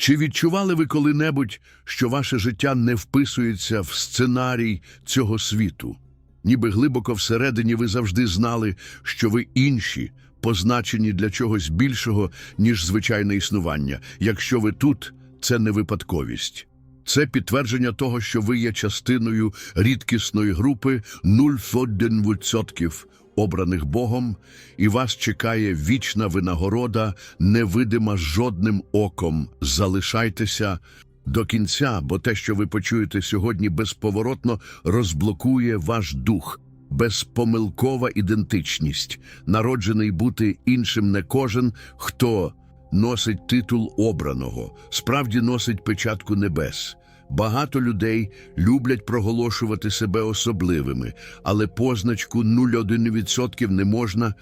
Чи відчували ви коли-небудь, що ваше життя не вписується в сценарій цього світу? Ніби глибоко всередині ви завжди знали, що ви інші, позначені для чогось більшого, ніж звичайне існування. Якщо ви тут, це не випадковість. Це підтвердження того, що ви є частиною рідкісної групи 0,1% обраних Богом, і вас чекає вічна винагорода, невидима жодним оком. Залишайтеся до кінця, бо те, що ви почуєте сьогодні, безповоротно розблокує ваш дух. Безпомилкова ідентичність, народжений бути іншим не кожен, хто носить титул обраного, справді носить печатку небес. Багато людей люблять проголошувати себе особливими, але позначку 0,1% не можна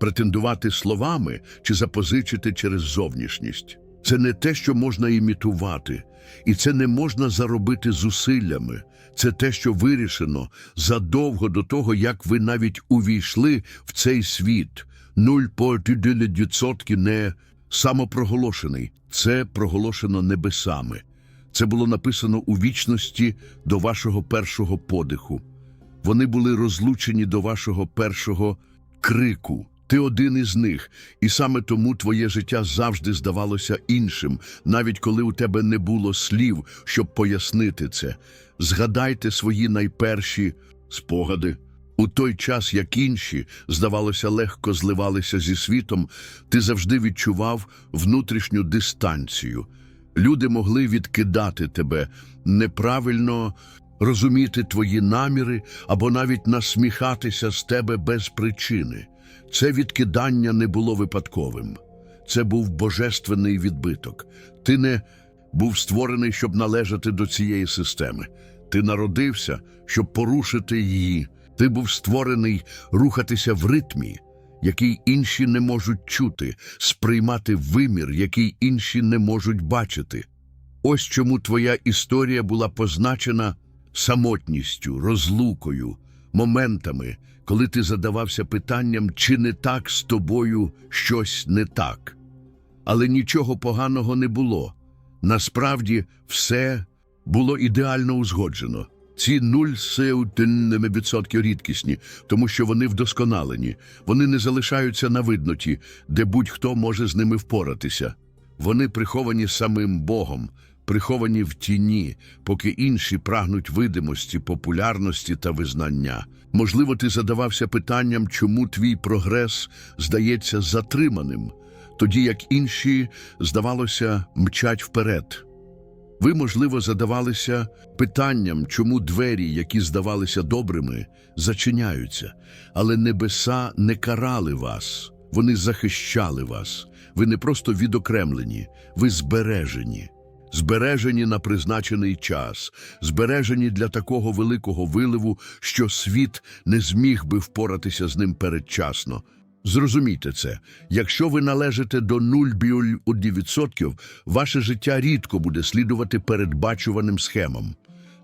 претендувати словами чи запозичити через зовнішність. Це не те, що можна імітувати, і це не можна заробити зусиллями. Це те, що вирішено задовго до того, як ви навіть увійшли в цей світ. 0,1% не самопроголошений. Це проголошено небесами. Це було написано у вічності до вашого першого подиху. Вони були розлучені до вашого першого крику. Ти один із них, і саме тому твоє життя завжди здавалося іншим, навіть коли у тебе не було слів, щоб пояснити це. Згадайте свої найперші спогади. У той час, як інші, здавалося, легко зливалися зі світом, ти завжди відчував внутрішню дистанцію. Люди могли відкидати тебе, неправильно розуміти твої наміри або навіть насміхатися з тебе без причини. Це відкидання не було випадковим. Це був божественний відбиток. Ти не був створений, щоб належати до цієї системи. Ти народився, щоб порушити її. Ти був створений рухатися в ритмі, який інші не можуть чути, сприймати вимір, який інші не можуть бачити. Ось чому твоя історія була позначена самотністю, розлукою, моментами, коли ти задавався питанням, чи не так з тобою щось не так. Але нічого поганого не було. Насправді все було ідеально узгоджено. Ці 0,1% рідкісні, тому що вони вдосконалені. Вони не залишаються на видноті, де будь-хто може з ними впоратися. Вони приховані самим Богом, приховані в тіні, поки інші прагнуть видимості, популярності та визнання. Можливо, ти задавався питанням, чому твій прогрес здається затриманим, тоді як інші, здавалося, мчать вперед. Ви, можливо, задавалися питанням, чому двері, які здавалися добрими, зачиняються, але небеса не карали вас, вони захищали вас. Ви не просто відокремлені, ви збережені. Збережені на призначений час, збережені для такого великого виливу, що світ не зміг би впоратися з ним передчасно. Зрозумійте це, якщо ви належите до 0,1%, ваше життя рідко буде слідувати передбачуваним схемам.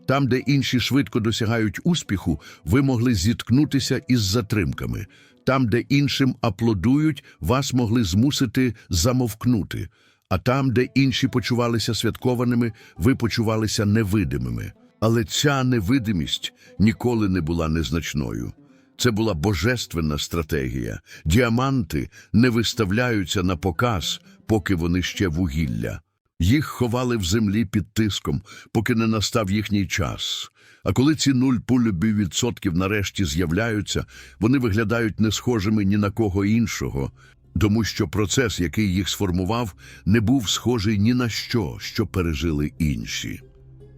Там, де інші швидко досягають успіху, ви могли зіткнутися із затримками. Там, де іншим аплодують, вас могли змусити замовкнути. А там, де інші почувалися святкованими, ви почувалися невидимими. Але ця невидимість ніколи не була незначною. Це була божественна стратегія. Діаманти не виставляються на показ, поки вони ще вугілля. Їх ховали в землі під тиском, поки не настав їхній час. А коли ці нуль пульбі відсотків нарешті з'являються, вони виглядають не схожими ні на кого іншого, тому що процес, який їх сформував, не був схожий ні на що, що пережили інші.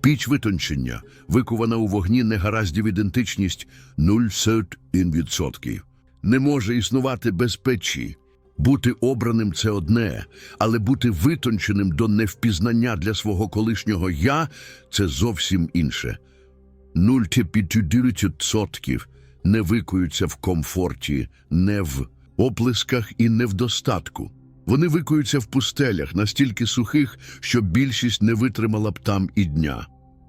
Піч витончення, викувана у вогні негараздів ідентичність 0,1%. Не може існувати без печі. Бути обраним це одне, але бути витонченим до невпізнання для свого колишнього я це зовсім інше. 0,5% не викуються в комфорті, не в оплесках і не в достатку. Вони викуються в пустелях, настільки сухих, що більшість не витримала б там і дня.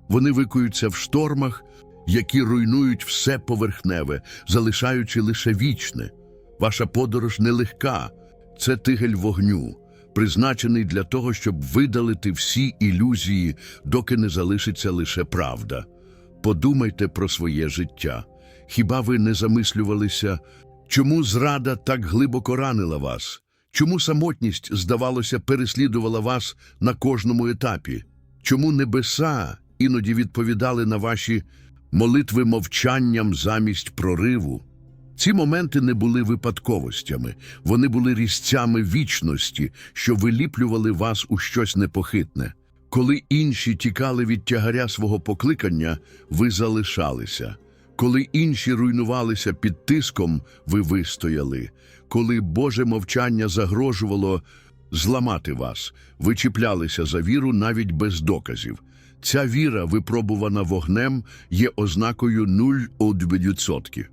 Вони викуються в штормах, які руйнують все поверхневе, залишаючи лише вічне. Ваша подорож нелегка, це тигель вогню, призначений для того, щоб видалити всі ілюзії, доки не залишиться лише правда. Подумайте про своє життя. Хіба ви не замислювалися, чому зрада так глибоко ранила вас? Чому самотність, здавалося, переслідувала вас на кожному етапі? Чому небеса іноді відповідали на ваші молитви мовчанням замість прориву? Ці моменти не були випадковостями, вони були різцями вічності, що виліплювали вас у щось непохитне. Коли інші тікали від тягаря свого покликання, ви залишалися. Коли інші руйнувалися під тиском, ви вистояли. Коли Боже мовчання загрожувало зламати вас, ви чіплялися за віру навіть без доказів. Ця віра, випробувана вогнем, є ознакою 0,1%.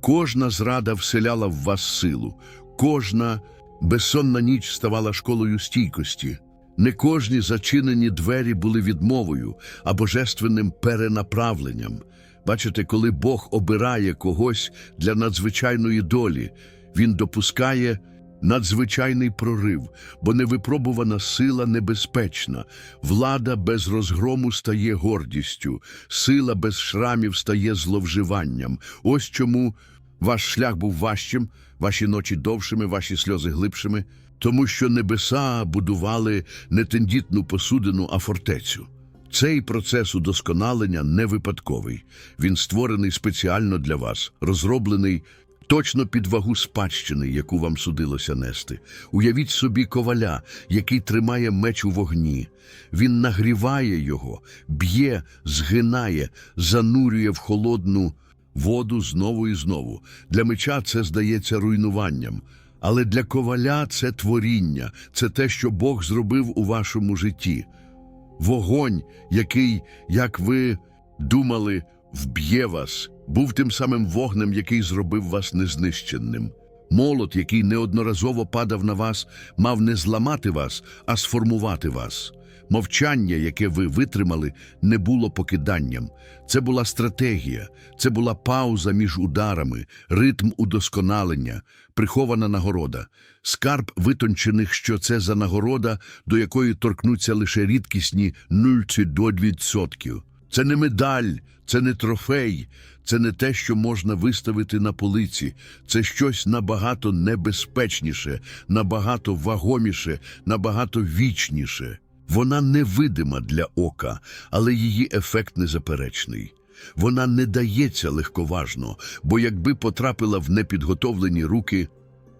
Кожна зрада вселяла в вас силу, кожна безсонна ніч ставала школою стійкості. Не кожні зачинені двері були відмовою, а божественним перенаправленням. Бачите, коли Бог обирає когось для надзвичайної долі, Він допускає надзвичайний прорив, бо невипробувана сила небезпечна, влада без розгрому стає гордістю, сила без шрамів стає зловживанням. Ось чому ваш шлях був важчим, ваші ночі довшими, ваші сльози глибшими, тому що небеса будували не тендітну посудину, а фортецю. Цей процес удосконалення не випадковий. Він створений спеціально для вас, розроблений точно під вагу спадщини, яку вам судилося нести. Уявіть собі коваля, який тримає меч у вогні. Він нагріває його, б'є, згинає, занурює в холодну воду знову і знову. Для меча це здається руйнуванням. Але для коваля це творіння, це те, що Бог зробив у вашому житті. Вогонь, який, як ви думали, вб'є вас, був тим самим вогнем, який зробив вас незнищенним. Молот, який неодноразово падав на вас, мав не зламати вас, а сформувати вас. Мовчання, яке ви витримали, не було покиданням. Це була стратегія, це була пауза між ударами, ритм удосконалення, прихована нагорода. Скарб витончених, що це за нагорода, до якої торкнуться лише рідкісні 0,2%. Це не медаль, це не трофей, це не те, що можна виставити на полиці. Це щось набагато небезпечніше, набагато вагоміше, набагато вічніше. Вона невидима для ока, але її ефект незаперечний. Вона не дається легковажно, бо якби потрапила в непідготовлені руки,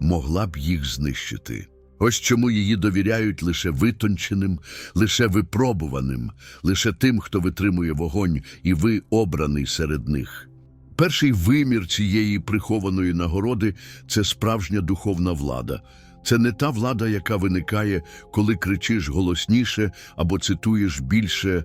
могла б їх знищити. Ось чому її довіряють лише витонченим, лише випробуваним, лише тим, хто витримує вогонь, і ви обраний серед них. Перший вимір цієї прихованої нагороди це справжня духовна влада. Це не та влада, яка виникає, коли кричиш голосніше або цитуєш більше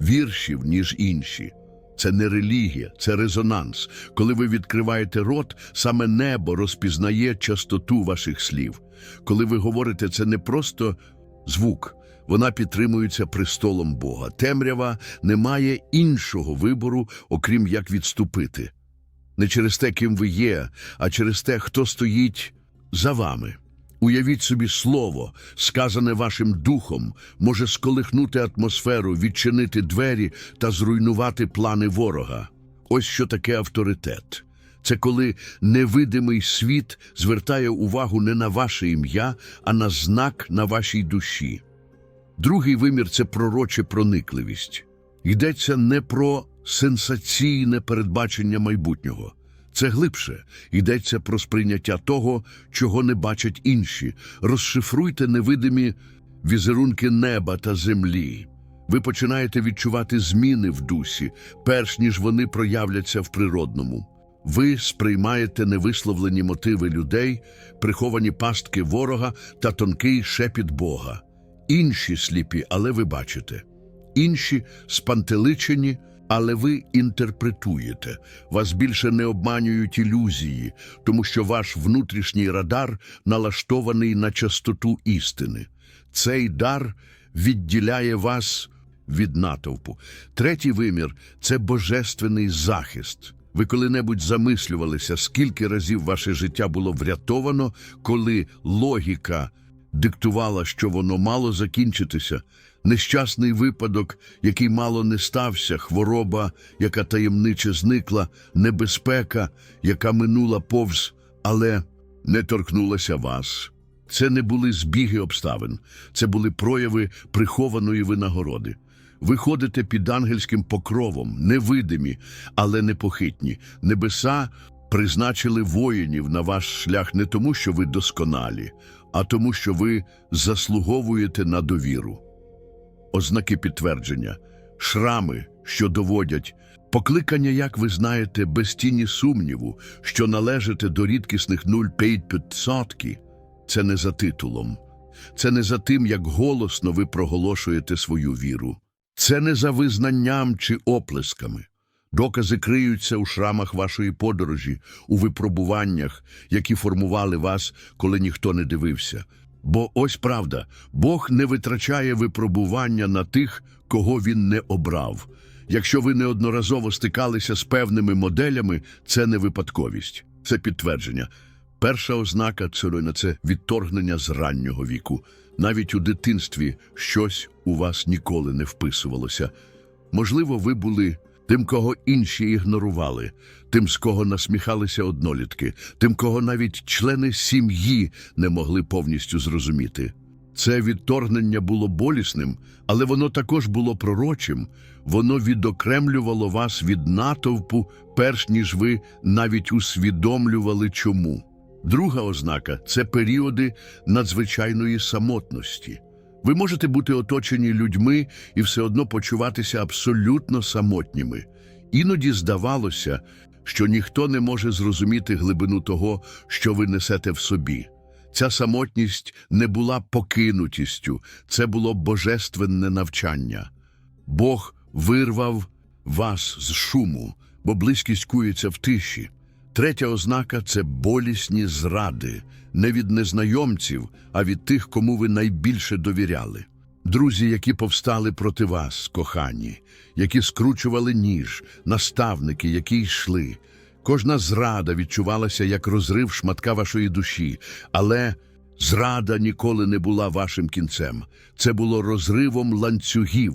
віршів, ніж інші. Це не релігія, це резонанс. Коли ви відкриваєте рот, саме небо розпізнає частоту ваших слів. Коли ви говорите, це не просто звук, вона підтримується престолом Бога. Темрява не має іншого вибору, окрім як відступити. Не через те, ким ви є, а через те, хто стоїть за вами. Уявіть собі слово, сказане вашим духом, може сколихнути атмосферу, відчинити двері та зруйнувати плани ворога. Ось що таке авторитет. Це коли невидимий світ звертає увагу не на ваше ім'я, а на знак на вашій душі. Другий вимір це пророче проникливість. Йдеться не про сенсаційне передбачення майбутнього. Це глибше йдеться про сприйняття того, чого не бачать інші. Розшифруйте невидимі візерунки неба та землі. Ви починаєте відчувати зміни в дусі, перш ніж вони проявляться в природному. Ви сприймаєте невисловлені мотиви людей, приховані пастки ворога та тонкий шепіт Бога. Інші сліпі, але ви бачите. Інші спантеличені, але ви інтерпретуєте. Вас більше не обманюють ілюзії, тому що ваш внутрішній радар налаштований на частоту істини. Цей дар відділяє вас від натовпу. Третій вимір це божественний захист. Ви коли-небудь замислювалися, скільки разів ваше життя було врятовано, коли логіка диктувала, що воно мало закінчитися, нещасний випадок, який мало не стався, хвороба, яка таємниче зникла, небезпека, яка минула повз, але не торкнулася вас. Це не були збіги обставин, це були прояви прихованої винагороди. Ви ходите під ангельським покровом, невидимі, але непохитні. Небеса призначили воїнів на ваш шлях не тому, що ви досконалі, а тому, що ви заслуговуєте на довіру. Ознаки підтвердження, шрами, що доводять, покликання, як ви знаєте, без тіні сумніву, що належите до рідкісних 0,5%. Це не за титулом, це не за тим, як голосно ви проголошуєте свою віру. Це не за визнанням чи оплесками. Докази криються у шрамах вашої подорожі, у випробуваннях, які формували вас, коли ніхто не дивився. Бо ось правда, Бог не витрачає випробування на тих, кого він не обрав. Якщо ви неодноразово стикалися з певними моделями, це не випадковість, це підтвердження. Перша ознака Циройна – це відторгнення з раннього віку. Навіть у дитинстві щось у вас ніколи не вписувалося. Можливо, ви були тим, кого інші ігнорували, тим, з кого насміхалися однолітки, тим, кого навіть члени сім'ї не могли повністю зрозуміти. Це відторгнення було болісним, але воно також було пророчим. Воно відокремлювало вас від натовпу, перш ніж ви навіть усвідомлювали чому. Друга ознака це періоди надзвичайної самотності. Ви можете бути оточені людьми і все одно почуватися абсолютно самотніми. Іноді здавалося, що ніхто не може зрозуміти глибину того, що ви несете в собі. Ця самотність не була покинутістю, це було божественне навчання. Бог вирвав вас з шуму, бо близькість кується в тиші. Третя ознака це болісні зради, не від незнайомців, а від тих, кому ви найбільше довіряли. Друзі, які повстали проти вас, кохані, які скручували ніж, наставники, які йшли. Кожна зрада відчувалася як розрив шматка вашої душі, але зрада ніколи не була вашим кінцем. Це було розривом ланцюгів.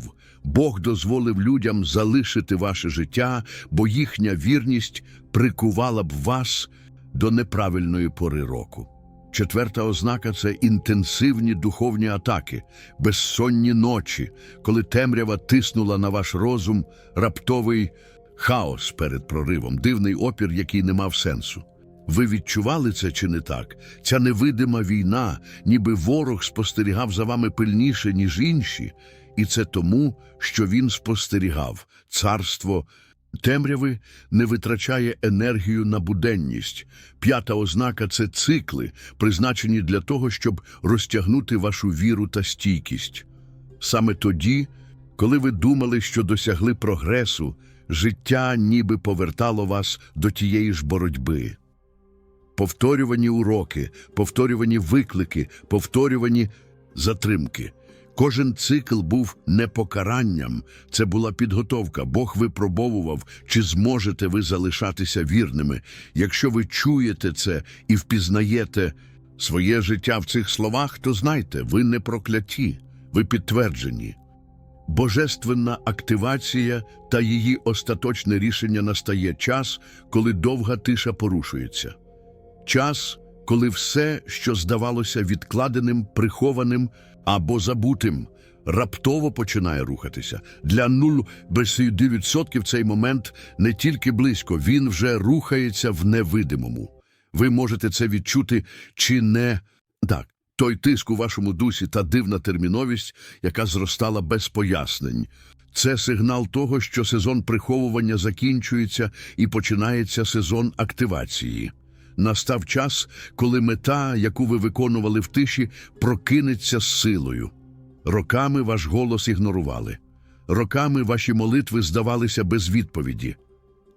Бог дозволив людям залишити ваше життя, бо їхня вірність прикувала б вас до неправильної пори року. Четверта ознака це інтенсивні духовні атаки, безсонні ночі, коли темрява тиснула на ваш розум, раптовий хаос перед проривом, дивний опір, який не мав сенсу. Ви відчували це чи не так? Ця невидима війна, ніби ворог спостерігав за вами пильніше, ніж інші, і це тому, що він спостерігав царство темряви не витрачає енергію на буденність. П'ята ознака це цикли, призначені для того, щоб розтягнути вашу віру та стійкість. Саме тоді, коли ви думали, що досягли прогресу, життя ніби повертало вас до тієї ж боротьби. Повторювані уроки, повторювані виклики, повторювані затримки. Кожен цикл був не покаранням, це була підготовка. Бог випробовував, чи зможете ви залишатися вірними. Якщо ви чуєте це і впізнаєте своє життя в цих словах, то знайте, ви не прокляті, ви підтверджені. Божественна активація та її остаточне рішення настає час, коли довга тиша порушується. Час, коли все, що здавалося відкладеним, прихованим або забутим, раптово починає рухатися. Для 0,9% цей момент не тільки близько, він вже рухається в невидимому. Ви можете це відчути чи не так. Той тиск у вашому дусі та дивна терміновість, яка зростала без пояснень. Це сигнал того, що сезон приховування закінчується і починається сезон активації. Настав час, коли мета, яку ви виконували в тиші, прокинеться з силою. Роками ваш голос ігнорували. Роками ваші молитви здавалися без відповіді.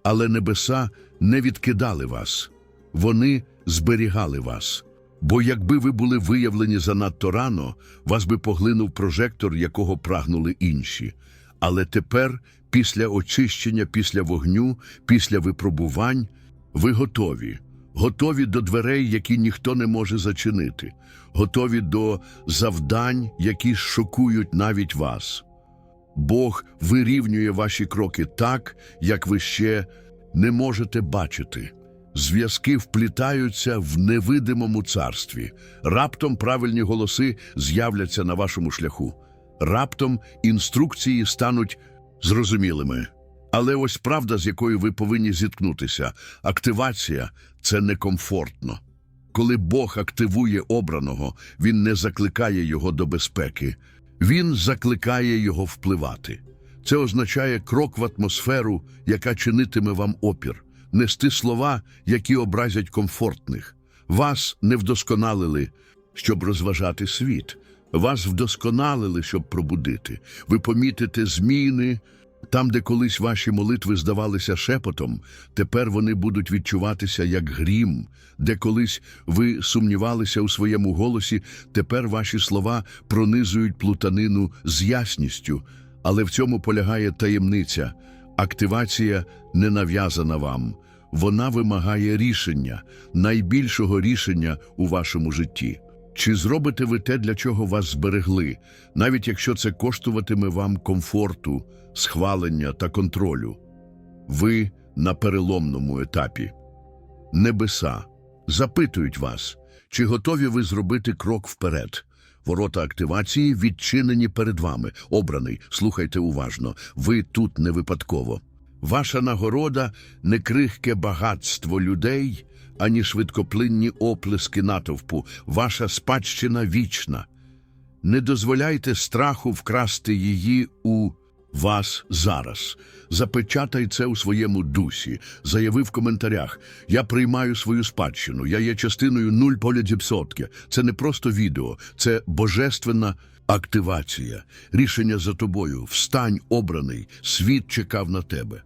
Але небеса не відкидали вас. Вони зберігали вас. Бо якби ви були виявлені занадто рано, вас би поглинув прожектор, якого прагнули інші. Але тепер, після очищення, після вогню, після випробувань, ви готові. Готові до дверей, які ніхто не може зачинити, готові до завдань, які шокують навіть вас. Бог вирівнює ваші кроки так, як ви ще не можете бачити. Зв'язки вплітаються в невидимому царстві. Раптом правильні голоси з'являться на вашому шляху. Раптом інструкції стануть зрозумілими. Але ось правда, з якою ви повинні зіткнутися. Активація це некомфортно. Коли Бог активує обраного, він не закликає його до безпеки, він закликає його впливати. Це означає крок в атмосферу, яка чинитиме вам опір, нести слова, які образять комфортних. Вас не вдосконалили, щоб розважати світ. Вас вдосконалили, щоб пробудити. Ви помітите зміни. Там, де колись ваші молитви здавалися шепотом, тепер вони будуть відчуватися як грім, де колись ви сумнівалися у своєму голосі, тепер ваші слова пронизують плутанину з ясністю, але в цьому полягає таємниця. Активація не нав'язана вам, вона вимагає рішення, найбільшого рішення у вашому житті. Чи зробите ви те, для чого вас зберегли, навіть якщо це коштуватиме вам комфорту, схвалення та контролю? Ви на переломному етапі. Небеса запитують вас, чи готові ви зробити крок вперед. Ворота активації відчинені перед вами. Обраний, слухайте уважно, ви тут не випадково. Ваша нагорода не крихке багатство людей, ані швидкоплинні оплески натовпу. Ваша спадщина вічна. Не дозволяйте страху вкрасти її у вас зараз. Запечатай це у своєму дусі. Заяви в коментарях. Я приймаю свою спадщину. Я є частиною нуль поля діпсотки. Це не просто відео, це божественна активація. Рішення за тобою. Встань обраний. Світ чекав на тебе.